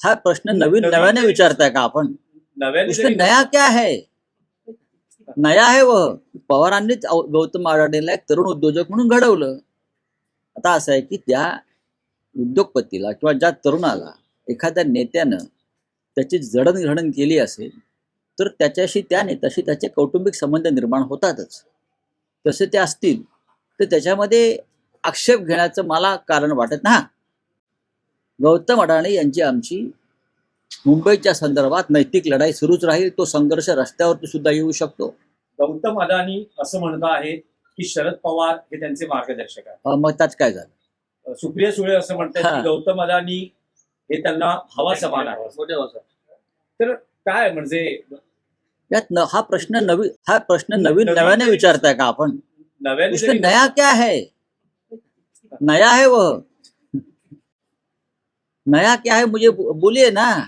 हा प्रश्न नवीन नवीन नव्याने विचारताय का आपण? नव्याने नया क्या है? नया है वह पवारांनीच गौतम अडाणीला एक तरुण उद्योजक म्हणून घडवलं. आता असं आहे की त्या उद्योगपतीला किंवा ज्या तरुणाला एखाद्या नेत्यानं त्याची जडणघडण केली असेल तर त्याच्याशी त्या नेत्याशी त्याचे कौटुंबिक संबंध निर्माण होतातच. तसे ते असतील तर त्याच्यामध्ये आक्षेप घेण्याचं मला कारण वाटत ना गौतम अडाणी यांची आमची मुंबईच्या संदर्भात नैतिक लढाई सुरूच राहील तो संघर्ष रस्त्यावरती सुद्धा येऊ शकतो. गौतम अदानी असं म्हणत आहेत की शरद पवार हे त्यांचे मार्गदर्शक आहेत. मग त्यात काय झालं? सुप्रिया सुळे असं म्हणतात हा. की गौतम अदानी हे त्यांना हवा समान आहे. तर काय म्हणजे यात हा प्रश्न नवीन हा प्रश्न नवीन नव्याने विचारताय का आपण? जरी नया क्या है? नया है वह. नया क्या है मुझे बो- बोलिए ना.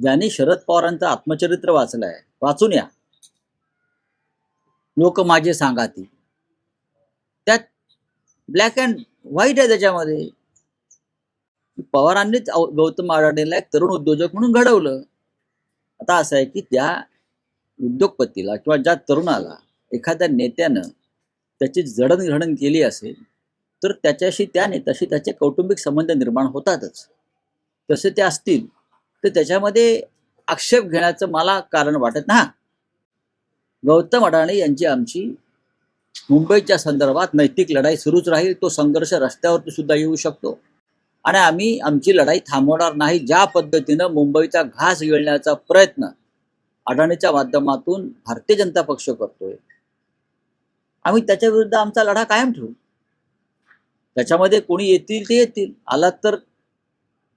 ज्यांनी शरद पवारांचं आत्मचरित्र वाचलंय. वाचून या. लोक माझे सांगा ती त्यात ब्लॅक अँड व्हाईट आहे त्याच्यामध्ये. पवारांनीच गौतम अडाणीला एक तरुण उद्योजक म्हणून घडवलं. आता असं आहे की त्या उद्योगपतीला किंवा ज्या तरुणाला एखाद्या नेत्यानं त्याची जडणघडण केली असेल तर त्याच्याशी त्याने तसे त्याचे कौटुंबिक संबंध निर्माण होतातच. तसे ते असतील तर त्याच्यामध्ये आक्षेप घेण्याचं मला कारण वाटत ना गौतम अडाणी यांची आमची मुंबईच्या संदर्भात नैतिक लढाई सुरूच राहील तो संघर्ष रस्त्यावरती सुद्धा येऊ शकतो. आणि आम्ही आमची लढाई थांबवणार नाही ज्या पद्धतीनं मुंबईचा घास गिळण्याचा प्रयत्न अडाणीच्या माध्यमातून भारतीय जनता पक्ष करतोय. आम्ही त्याच्या विरुद्ध आमचा लढा कायम ठेवू. त्याच्यामध्ये कोणी येतील ते येतील. आलात तर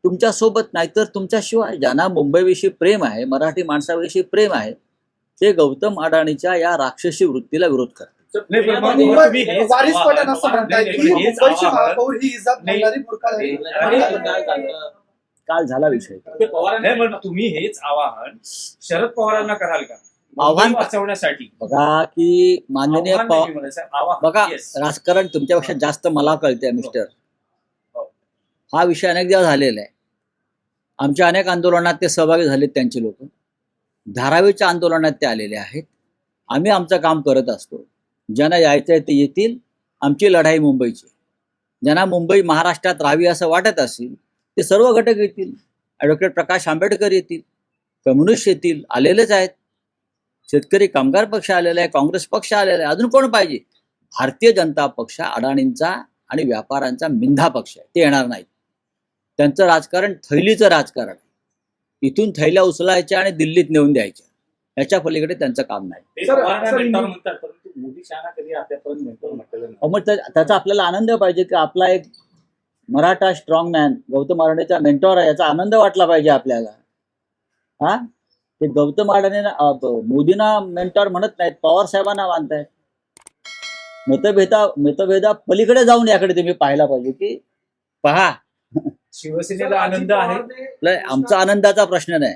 तुमच्यासोबत नाहीतर तुमच्याशिवाय. ज्यांना मुंबईविषयी प्रेम आहे मराठी माणसाविषयी प्रेम आहे ते गौतम अडाणीच्या या राक्षसी वृत्तीला विरोध करतात. ही काल झाला विषय. तुम्ही हेच आवाहन शरद पवारांना कराल का? आव्हान- वाचवण्यासाठी बघा की माननीय. बघा. राजकारण तुमच्यापेक्षा जास्त मला कळतंय मिस्टर. हो. हा विषय अनेक दिवस झालेला आहे. आमच्या अनेक आंदोलनात ते सहभागी झालेत त्यांचे लोक. धारावीच्या आंदोलनात ते आलेले आहेत. आम्ही आमचं काम करत असतो. ज्यांना यायचं आहे ते येतील. आमची लढाई मुंबईची ज्यांना मुंबई महाराष्ट्रात राहावी असं वाटत असेल ते सर्व घटक येतील. ॲडव्होकेट प्रकाश आंबेडकर येतील. कम्युनिस्ट येतील. आलेलेच आहेत. शेतकरी कामगार पक्ष आलेला आहे काँग्रेस पक्ष आलेला आहे अजून कोण पाहिजे? भारतीय जनता पक्ष अडाणींचा आणि व्यापाऱ्यांचा मिंधा पक्ष आहे ते येणार नाहीत. त्यांचं राजकारण थैलीचं राजकारण आहे. इथून थैल्या उचलायच्या आणि दिल्लीत नेऊन द्यायच्या. याच्या पलीकडे त्यांचं काम नाही. नाही. मग त्याचा आपल्याला आनंद पाहिजे की आपला एक मराठा स्ट्रॉंग मॅन गौतम अडाणीचा मेंटॉर आहे याचा आनंद वाटला पाहिजे आपल्याला. हा? ते गौतम अडाणीना अ, ब- मोदींना मेंटॉर म्हणत नाहीत पवार साहेबांना मानतायत मतभेदा मतभेदा पलीकडे जाऊन याकडे तुम्ही पाहायला पाहिजे की पहा. शिवसेनेला आनंद आहे. आमचा आनंदाचा प्रश्न नाही.